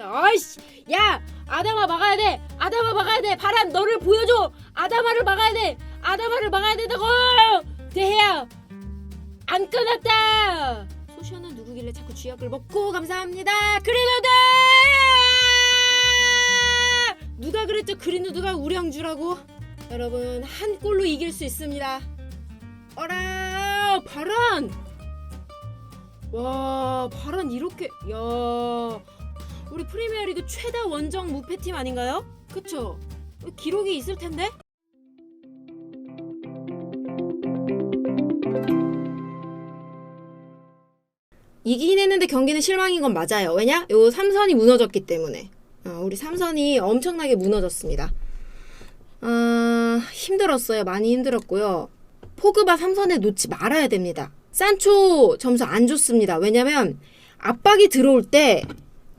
다. 아이씨. 야 아담아 막아야 돼. 아담아 막아야 돼. 바란 너를 보여줘. 아담아를 막아야 돼. 아담아를 막아야 된다고. 대해야. 안 끊었다. 소시오는 누구길래 자꾸 쥐약을 먹고 감사합니다. 그리누드! 누가 그랬죠? 그리누드가 우량주라고? 여러분 한 골로 이길 수 있습니다. 어라 바란 와 바란 이렇게 야 우리 프리미어리그 최다 원정 무패팀 아닌가요? 그쵸? 기록이 있을 텐데? 이기긴 했는데 경기는 실망인 건 맞아요. 왜냐? 요 삼선이 무너졌기 때문에. 어, 우리 삼선이 엄청나게 무너졌습니다. 아, 힘들었어요. 많이 힘들었고요. 포그바 삼선에 놓지 말아야 됩니다. 산초 점수 안 좋습니다. 왜냐면 압박이 들어올 때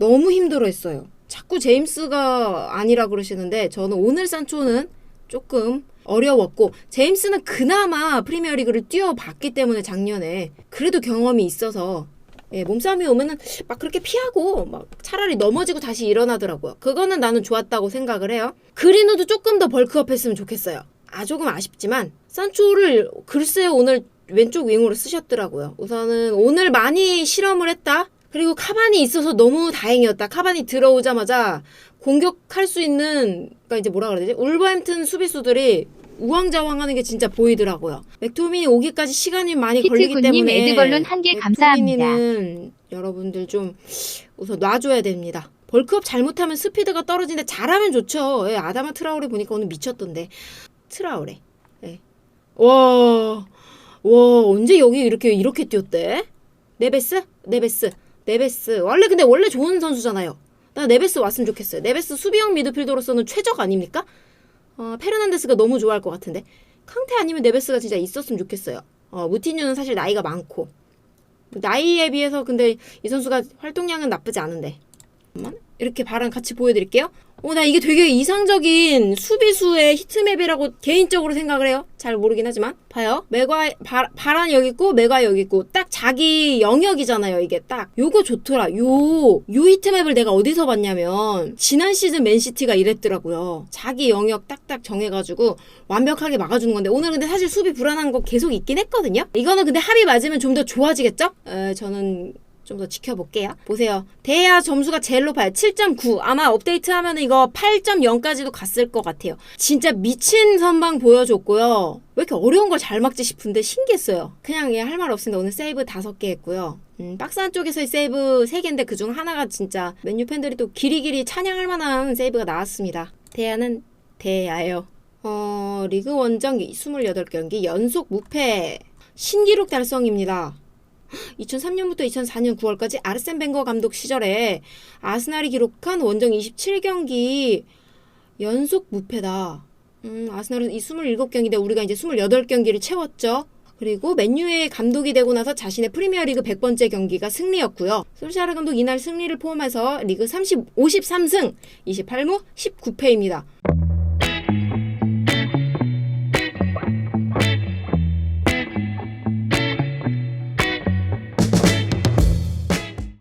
너무 힘들어 했어요. 자꾸 제임스가 아니라 그러시는데 저는 오늘 산초는 조금 어려웠고 제임스는 그나마 프리미어리그를 뛰어봤기 때문에 작년에 그래도 경험이 있어서 예, 몸싸움이 오면은 막 그렇게 피하고 막 차라리 넘어지고 다시 일어나더라고요. 그거는 나는 좋았다고 생각을 해요. 그린우드 조금 더 벌크업 했으면 좋겠어요. 아 조금 아쉽지만 산초를 글쎄 오늘 왼쪽 윙으로 쓰셨더라고요. 우선은 오늘 많이 실험을 했다. 그리고 카반이 있어서 너무 다행이었다. 카반이 들어오자마자 공격할 수 있는 그러니까 이제 뭐라 그래야 되지? 울버햄튼 수비수들이 우왕좌왕하는 게 진짜 보이더라고요. 맥토민이 오기까지 시간이 많이 걸리기 때문에 에드벌룬 한 개 감사합니다. 여러분들 좀 우선 놔줘야 됩니다. 벌크업 잘못하면 스피드가 떨어지는데 잘하면 좋죠. 예, 아다마 트라우레 보니까 오늘 미쳤던데. 트라우레. 예. 와, 와 언제 여기 이렇게 이렇게 뛰었대? 네베스? 네베스. 네베스. 원래 근데 원래 좋은 선수잖아요. 나 네베스 왔으면 좋겠어요. 네베스 수비형 미드필더로서는 최적 아닙니까? 어, 페르난데스가 너무 좋아할 것 같은데. 캉테 아니면 네베스가 진짜 있었으면 좋겠어요. 어, 무티뉴는 사실 나이가 많고. 나이에 비해서 근데 이 선수가 활동량은 나쁘지 않은데. 잠깐만. 이렇게 바람 같이 보여드릴게요. 어, 나 이게 되게 이상적인 수비수의 히트맵이라고 개인적으로 생각을 해요. 잘 모르긴 하지만. 봐요. 바, 바란 여기 있고, 맥과 여기 있고, 딱 자기 영역이잖아요, 이게 딱. 요거 좋더라. 요, 요 히트맵을 내가 어디서 봤냐면, 지난 시즌 맨시티가 이랬더라고요. 자기 영역 딱딱 정해가지고, 완벽하게 막아주는 건데, 오늘 근데 사실 수비 불안한 거 계속 있긴 했거든요? 이거는 근데 합이 맞으면 좀 더 좋아지겠죠? 에, 저는 좀 더 지켜볼게요. 보세요. 대야 점수가 제일 높아요. 7.9. 아마 업데이트 하면 이거 8.0까지도 갔을 것 같아요. 진짜 미친 선방 보여줬고요. 왜 이렇게 어려운 걸 잘 막지 싶은데 신기했어요. 그냥 예, 할말 없습니다. 오늘 세이브 5개 했고요. 음, 박스 안쪽에서의 세이브 3개인데 그중 하나가 진짜 맨유 팬들이 또 길이길이 찬양할 만한 세이브가 나왔습니다. 대야는 대야예요. 어, 리그 원정 28경기 연속 무패 신기록 달성입니다. 2003년부터 2004년 9월까지 아르센 벵거 감독 시절에 아스날이 기록한 원정 27경기 연속 무패다. 음, 아스날은 이 27경기인데 우리가 이제 28경기를 채웠죠. 그리고 맨유의 감독이 되고 나서 자신의 프리미어리그 100번째 경기가 승리였고요. 솔샤르 감독 이날 승리를 포함해서 리그 30, 53승, 28무, 19패입니다.